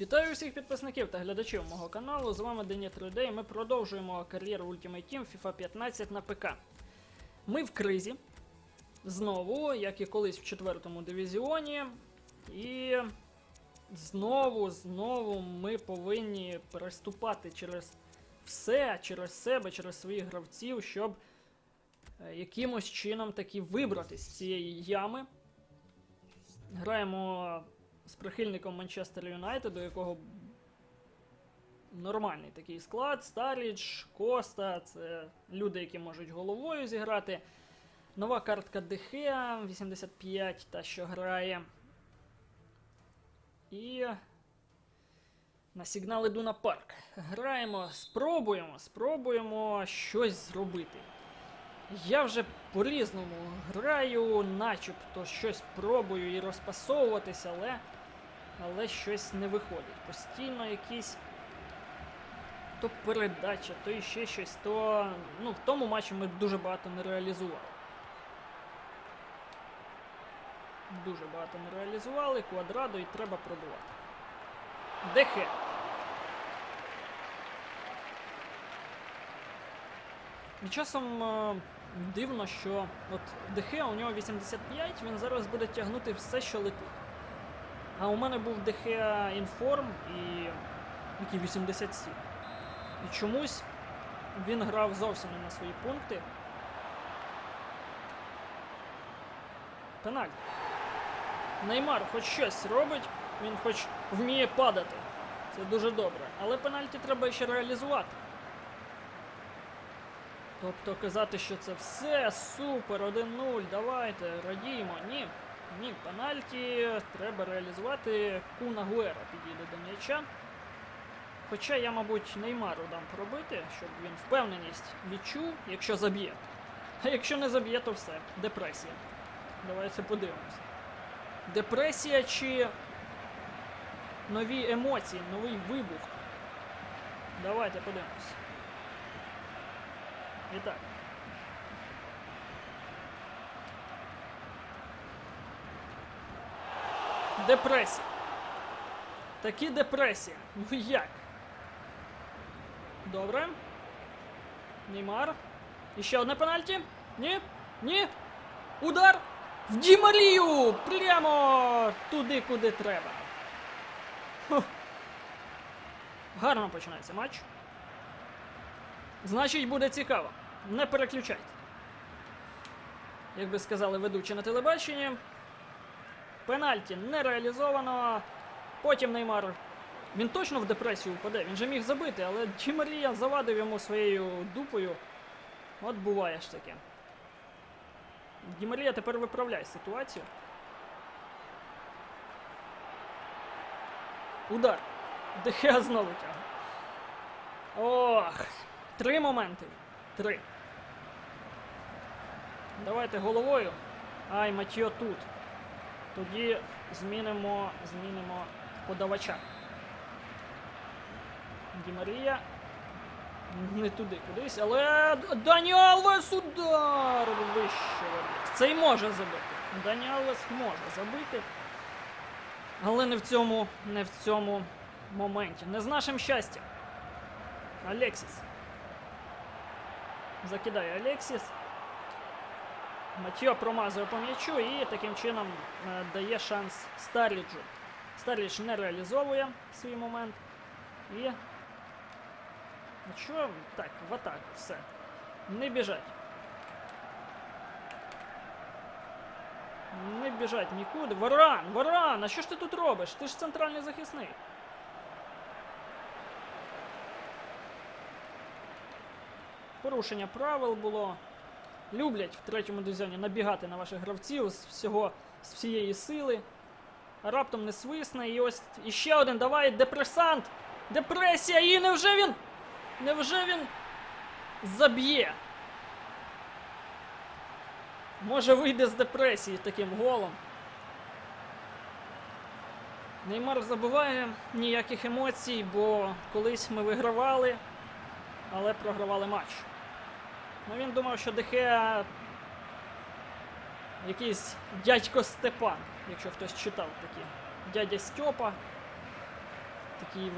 Вітаю всіх підписників та глядачів мого каналу. З вами Дені 3D і ми продовжуємо кар'єру Ultimate Team FIFA 15 на ПК. Ми в кризі. Знову, як і колись в четвертому дивізіоні. І знову, знову ми повинні переступати через все, через себе, через своїх гравців, щоб е, якимось чином таки вибрати з цієї ями. Граємо з прихильником Манчестер Юнайтед, у якого нормальний такий склад. Старіч, Коста, це люди, які можуть головою зіграти. Нова картка Дехеа 85, та що грає. І на сигнал іду на парк. Граємо, спробуємо, спробуємо щось зробити. Я вже по-різному граю, начебто щось пробую і розпасовуватися, але, але щось не виходить. Постійно якісь то передача, то іще щось, то. Ну, в тому матчі ми дуже багато не реалізували. Дуже багато не реалізували, квадрадо і треба пробувати. Дехе. І часом е, дивно, що от Дехе, у нього 85, він зараз буде тягнути все, що летить. А у мене був Дехе інформ і який 87. І чомусь він грав зовсім не на свої пункти. Пенальті. Неймар хоч щось робить, він хоч вміє падати. Це дуже добре. Але пенальті треба ще реалізувати. Тобто казати, що це все супер, 1-0, давайте, радіємо. Ні, ні, пенальті треба реалізувати. Куна Гуера підійде до м'яча. Хоча я, мабуть, Неймару дам пробити, щоб він впевненість відчув, якщо заб'є. А якщо не заб'є, то все. Депресія. Давайте подивимося. Депресія чи нові емоції, новий вибух. Давайте подивимося. І так. Депресія. Такі депресія. Ну як? Добре. Неймар. І ще одне пенальті. Ні? Ні? Удар! В Ді Марію! Прямо туди, куди треба. Фух. Гарно починається матч. Значить, буде цікаво. Не переключайте. Як би сказали ведучі на телебаченні. Пенальті не реалізовано. Потім Неймар. Він точно в депресію впаде. Він же міг забити, але Ді Марія завадив йому своєю дупою. От буває ж таке. Ді Марія тепер виправляй ситуацію. Удар. Дехе знову тягне. Ох. Три моменти. Три. Давайте головою. Ай, Матіо тут. Тоді змінимо, змінимо подавача. Ді Марія. Не туди кудись, але Дані Алвес удар вище. Цей може забити. Дані Алвес може забити. Але не в цьому, не в цьому моменті. Не з нашим щастям. Алексіс. Закидає Алексіс. Матіо промазує по м'ячу і таким чином е, дає шанс Старліджу. Старлідж не реалізовує свій момент. І. Що? Так, в атаку, все. Не біжать. Не біжать нікуди. Варан! Варан! А що ж ти тут робиш? Ти ж центральний захисник. Порушення правил було. Люблять в третьому дивізіоні набігати на ваших гравців з всього з всієї сили. Раптом не свисне. І ось іще один. Давай, депресант! Депресія! І невже він? Невже він заб'є? Може вийде з депресії таким голом. Неймар забуває ніяких емоцій, бо колись ми вигравали, але програвали матч. Ну він думав, що Дехе якийсь дядько Степан, якщо хтось читав такі. Дядя Стьопа. такий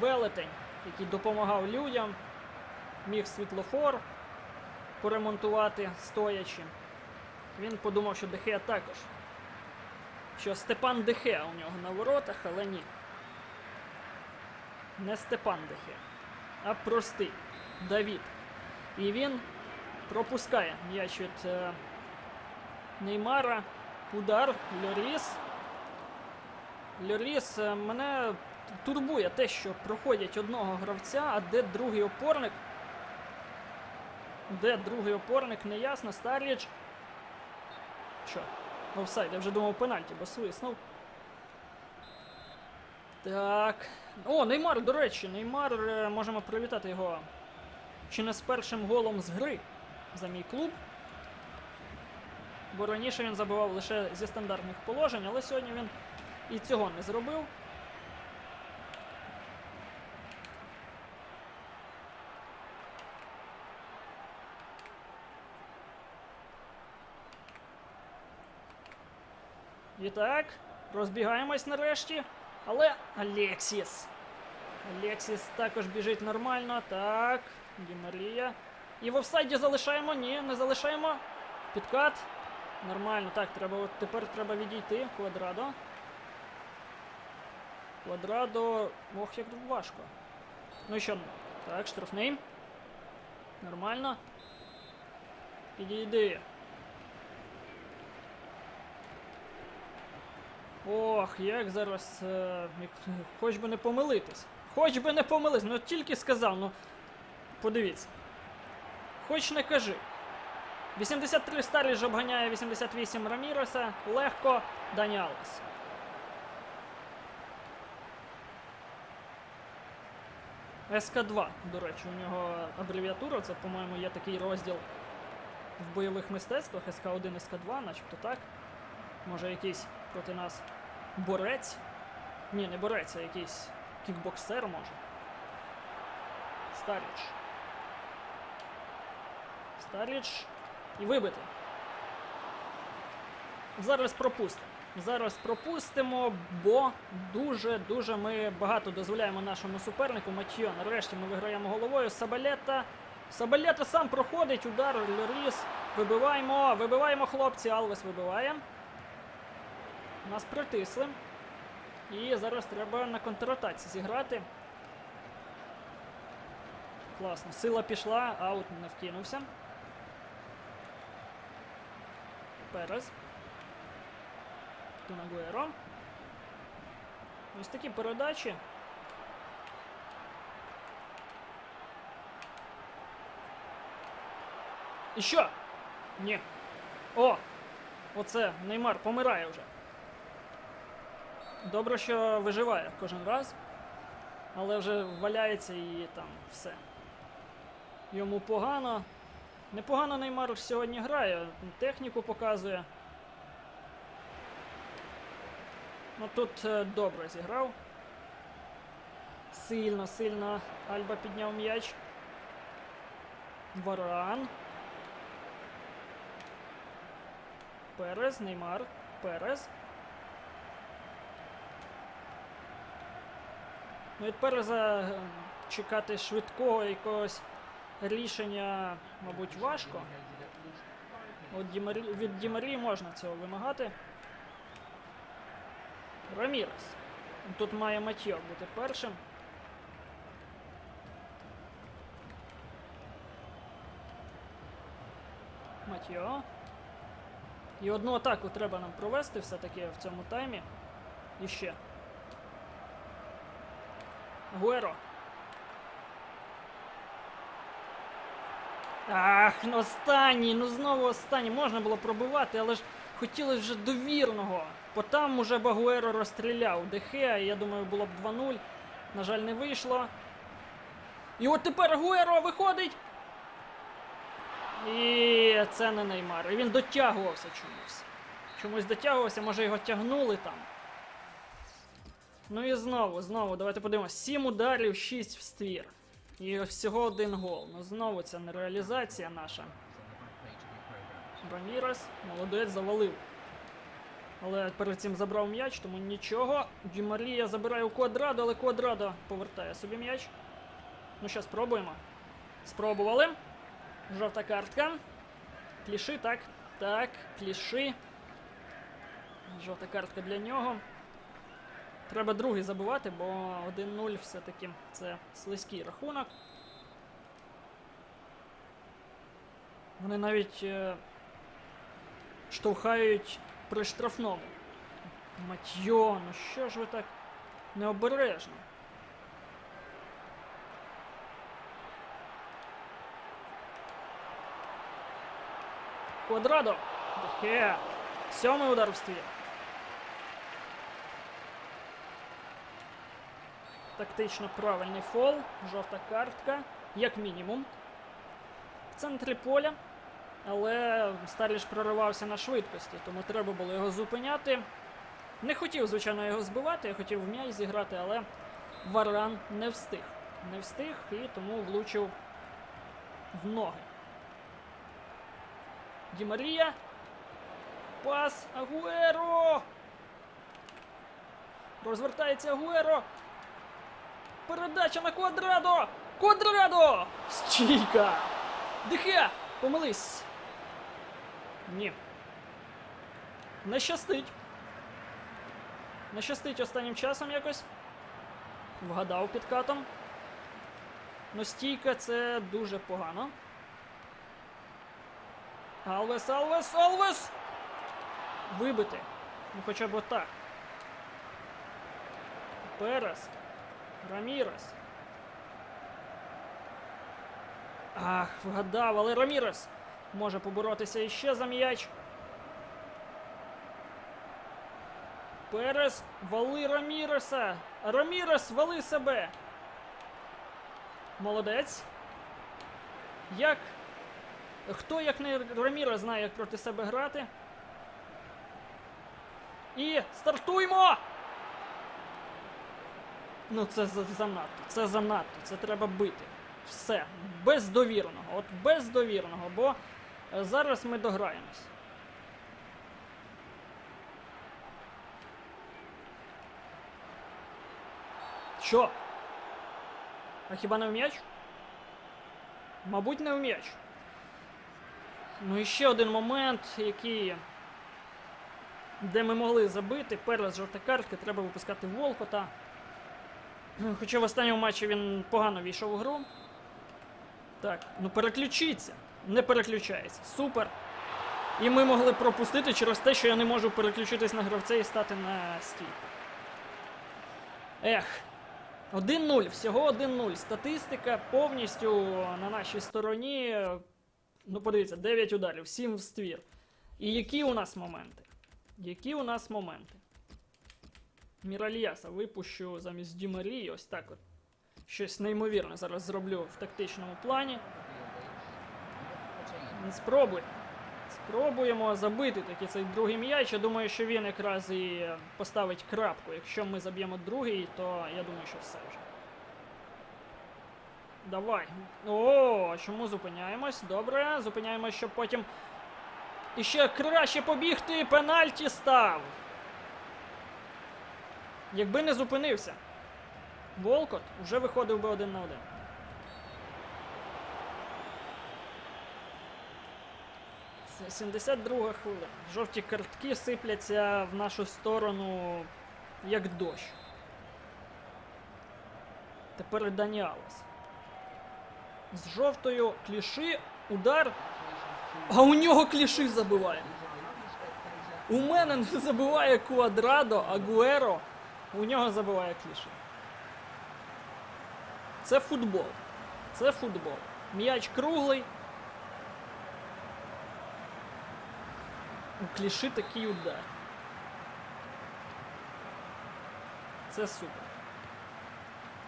велетень, який допомагав людям, міг світлофор поремонтувати стоячи. Він подумав, що Дехея також. Що Степан Дехея у нього на воротах, але ні. Не Степан Дехея, а простий Давід. І він пропускає м'яч від е, Неймара. Удар, Льоріс. Льоріс е, мене турбує те, що проходять одного гравця, а де другий опорник. Де другий опорник, не ясно. Старліч. Що? Офсайд, я вже думав пенальті, бо свиснув. Так. О, Неймар, до речі, Неймар, е, можемо привітати його чи не з першим голом з гри за мій клуб. Бо раніше він забивав лише зі стандартних положень, але сьогодні він і цього не зробив. І так, розбігаємось нарешті. Але Алексіс. Алексіс також біжить нормально. Так. Ді Марія. І в офсайді залишаємо. Ні, не залишаємо. Підкат. Нормально. Так, треба от тепер треба відійти. Квадрадо. Квадрадо. Ох, як важко. Ну і що? Так, штрафний. Нормально. Підійди. Ох, як зараз. Е, хоч би не помилитись. Хоч би не помилитись. Ну тільки сказав, ну. Подивіться. Хоч не кажи. 83 Старліж обганяє 88 Раміреса. Легко Дані Алвес. СК2, до речі, у нього абревіатура. Це, по-моєму, є такий розділ в бойових мистецтвах СК1, СК2, начебто так. Може якийсь проти нас борець. Ні, не борець, а якийсь кікбоксер може. Старіч. Старіч. І вибити. Зараз пропустимо. Зараз пропустимо, бо дуже-дуже ми багато дозволяємо нашому супернику. Матьйо. Нарешті ми виграємо головою. Сабалета. Сабалета сам проходить. Удар. Льоріс. Вибиваємо. Вибиваємо хлопці. Алвес вибиває. Нас притисли. І зараз треба на контратаці зіграти. Класно. Сила пішла, аут не вкинувся. Перес. Тунагуеро. Ось такі передачі. І що? Ні. О! Оце Неймар помирає вже. Добре, що виживає кожен раз, але вже валяється і там все. Йому погано. Непогано Неймар сьогодні грає, техніку показує. Ну тут е, добре зіграв. Сильно, сильно Альба підняв м'яч. Варан. Перес, Неймар, Перес. Ну, від Переза чекати швидкого якогось рішення, мабуть, важко. От Дімарі... від Дімарії можна цього вимагати. Рамірес. Тут має Матьо бути першим. Матьо. І одну атаку треба нам провести все-таки в цьому таймі. І ще. Гуеро. Ах, ну останній, ну знову останній. Можна було пробивати, але ж хотілося вже довірного. Бо там уже Багуеро розстріляв Дехе, і я думаю, було б 2-0. На жаль, не вийшло. І от тепер Гуеро виходить. І це не Неймар. І він дотягувався чомусь. Чомусь дотягувався, може його тягнули там. Ну і знову, знову, давайте подивимось. 7 ударів, 6 в ствір. І всього один гол. Ну знову ця нереалізація наша. Рамірес, молодець, завалив. Але перед цим забрав м'яч, тому нічого. Ді Марія забирає у квадрадо, але квадрадо повертає собі м'яч. Ну що, спробуємо. Спробували. Жовта картка. Кліши, так. Так, кліши. Жовта картка для нього. Треба другий забувати, бо 1-0 все-таки це слизький рахунок. Вони навіть е, штовхають при штрафному. Матьйо, ну що ж ви так необережно? Квадрадо. Дехе. Сьомий удар в ствір. Тактично правильний фол. Жовта картка. Як мінімум. В центрі поля. Але Старліш проривався на швидкості, тому треба було його зупиняти. Не хотів, звичайно, його збивати, я хотів в м'яч зіграти, але Варан не встиг. Не встиг і тому влучив в ноги. Ді Марія. Пас Агуеро. Розвертається Агуеро. Передача на Квадрадо! Квадрадо! Стійка! Дихе! Помились! Ні. Не щастить. Не щастить останнім часом якось. Вгадав підкатом. Ну стійка це дуже погано. Алвес, Алвес, Алвес! Вибити. Ну хоча б отак. Перес. Рамірес. Ах, вгадав, але Рамірес може поборотися іще за м'яч. Перес, вали Раміреса. Рамірес, вали себе. Молодець. Як? Хто, як не Рамірес, знає, як проти себе грати? І стартуймо! Ну, це занадто, це занадто, це треба бити. Все, без довірного, от без довірного, бо е, зараз ми дограємось. Що? А хіба не в м'яч? Мабуть, не в м'яч. Ну і ще один момент, який. Де ми могли забити, перед жовта картка, треба випускати Волкота. Хоча в останньому матчі він погано війшов у гру. Так, ну переключіться. Не переключається. Супер. І ми могли пропустити через те, що я не можу переключитись на гравця і стати на стійку. Ех. 1-0, всього 1-0. Статистика повністю на нашій стороні. Ну, подивіться, 9 ударів, 7 в ствір. І які у нас моменти? Які у нас моменти? Міральяса випущу замість Дімарії, ось так от. Щось неймовірне зараз зроблю в тактичному плані. Спробуй. Спробуємо забити таки цей другий м'яч. Я думаю, що він якраз і поставить крапку. Якщо ми заб'ємо другий, то я думаю, що все вже. Давай. О, чому зупиняємось? Добре, зупиняємось, щоб потім іще краще побігти. Пенальті став. Якби не зупинився. Волкот вже виходив би один на один. Це 72 хвилина. Жовті картки сипляться в нашу сторону як дощ. Тепер Дані Алес. З жовтою кліши удар. А у нього кліши забиває. У мене не забиває Квадрадо, Агуеро. У нього забиває кліши. Це футбол. Це футбол. М'яч круглий. У кліши такий удар. Це супер.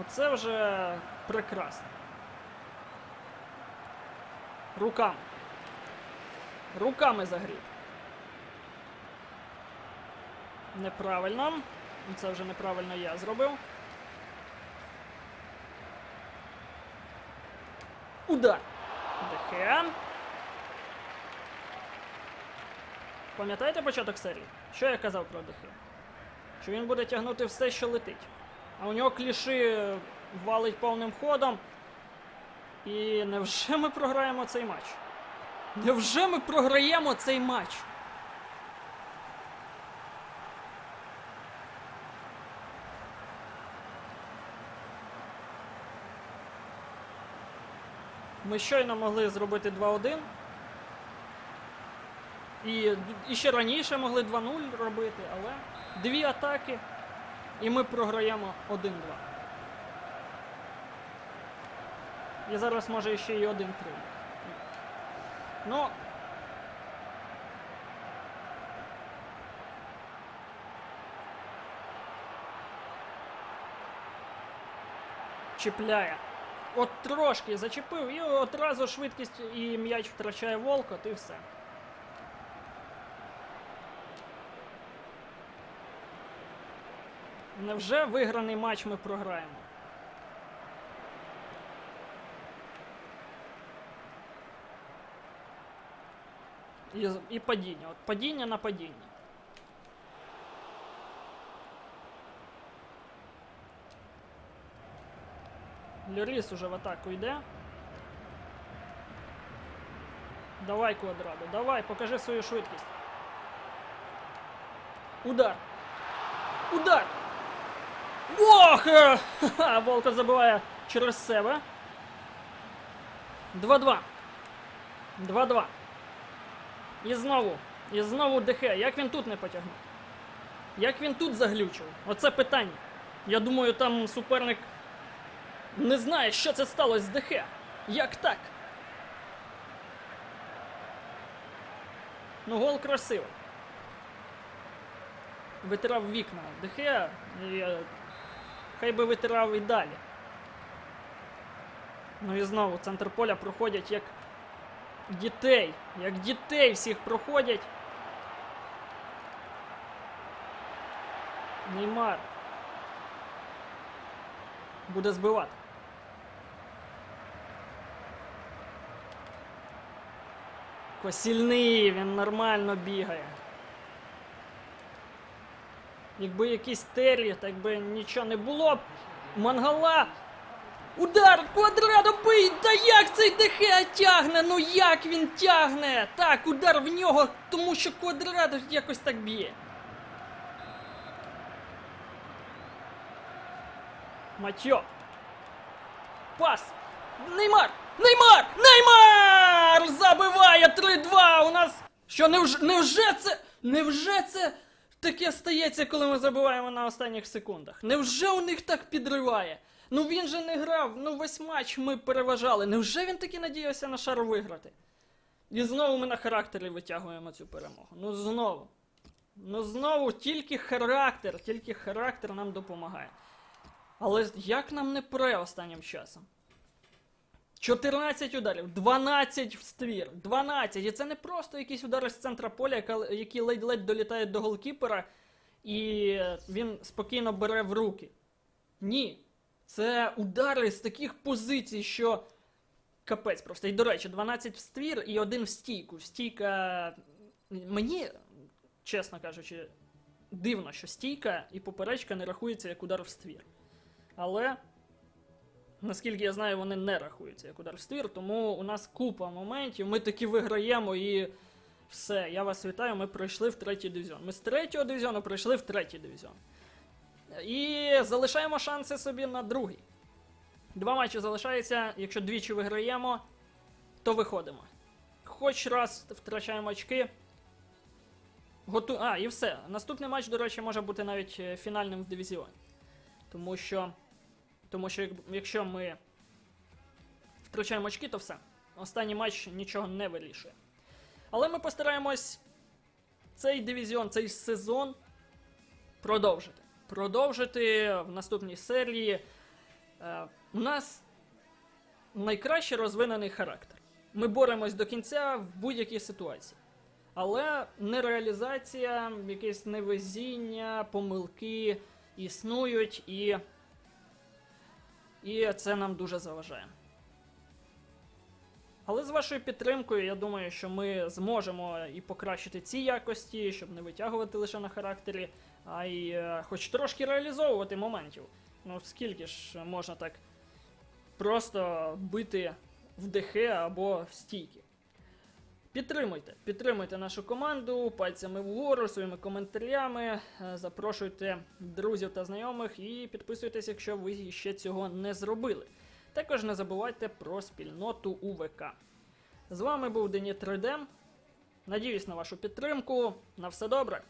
Оце вже прекрасно. Руками. Руками загріб. Неправильно. Це вже неправильно я зробив. Удар. Дехе. Пам'ятаєте початок серії? Що я казав про Дехе? Що він буде тягнути все, що летить. А у нього кліші валить повним ходом. І невже ми програємо цей матч? Невже ми програємо цей матч? Ми щойно могли зробити 2-1. І, і ще раніше могли 2-0 робити, але дві атаки, і ми програємо 1-2. І зараз може ще й 1-3. Ну. Чіпляє. От трошки зачепив і одразу швидкість і м'яч втрачає Волкот і все. Невже виграний матч ми програємо? І, і падіння. От падіння на падіння. Льоріс уже в атаку йде. Давай, квадрадо, давай, покажи свою швидкість. Удар. Удар! Ох! е, Ха-ха, Волков забиває через себе. 2-2. 2-2. І знову. І знову Дехе. Як він тут не потягнув? Як він тут заглючив? Оце питання. Я думаю, там суперник не знає, що це сталося з Дехе. Як так? Ну, гол красивий. Витирав вікна Дехе, е, хай би витирав і далі. Ну і знову центр поля проходять як дітей. Як дітей всіх проходять. Неймар. Буде збивати. Косільний, він нормально бігає. Якби якийсь Террі, так би нічого не було. Мангала. Удар! Квадрадо бий! Та як цей ДХ тягне? Ну як він тягне? Так, удар в нього, тому що квадрадо якось так б'є. Матьо. Пас. Неймар! Неймар! Неймар! Забиває 3-2! У нас. Що невже, невже це. Невже це таке стається, коли ми забиваємо на останніх секундах? Невже у них так підриває? Ну він же не грав, ну весь матч ми переважали. Невже він таки надіявся на шару виграти? І знову ми на характері витягуємо цю перемогу. Ну знову. Ну знову тільки характер, тільки характер нам допомагає. Але як нам не пре останнім часом? 14 ударів, 12 в ствір, 12. І це не просто якісь удари з центра поля, які ледь-ледь долітають до голкіпера, і він спокійно бере в руки. Ні. Це удари з таких позицій, що капець просто. І до речі, 12 в ствір і один в стійку. Стійка. Мені, чесно кажучи, дивно, що стійка і поперечка не рахується як удар в ствір. Але, наскільки я знаю, вони не рахуються як удар в ствір, тому у нас купа моментів. Ми таки виграємо і все. Я вас вітаю. Ми пройшли в третій дивізіон. Ми з третього дивізіону пройшли в третій дивізіон. І залишаємо шанси собі на другий. Два матчі залишається. Якщо двічі виграємо, то виходимо. Хоч раз втрачаємо очки. Готу... А, і все. Наступний матч, до речі, може бути навіть е, фінальним в дивізіоні. Тому що. Тому що якщо ми втрачаємо очки, то все. Останній матч нічого не вирішує. Але ми постараємось цей дивізіон, цей сезон продовжити. Продовжити в наступній серії. Е, у нас найкраще розвинений характер. Ми боремось до кінця в будь-якій ситуації. Але нереалізація, якесь невезіння, помилки існують, і, і це нам дуже заважає. Але з вашою підтримкою, я думаю, що ми зможемо і покращити ці якості, щоб не витягувати лише на характері, а й е, хоч трошки реалізовувати моментів. Ну скільки ж можна так просто бити в дихе або в стійки. Підтримуйте, підтримуйте нашу команду пальцями вгору, своїми коментарями. е, Запрошуйте друзів та знайомих і підписуйтесь, якщо ви ще цього не зробили. Також не забувайте про спільноту УВК. З вами був Дені 3D. Надіюсь на вашу підтримку. На все добре.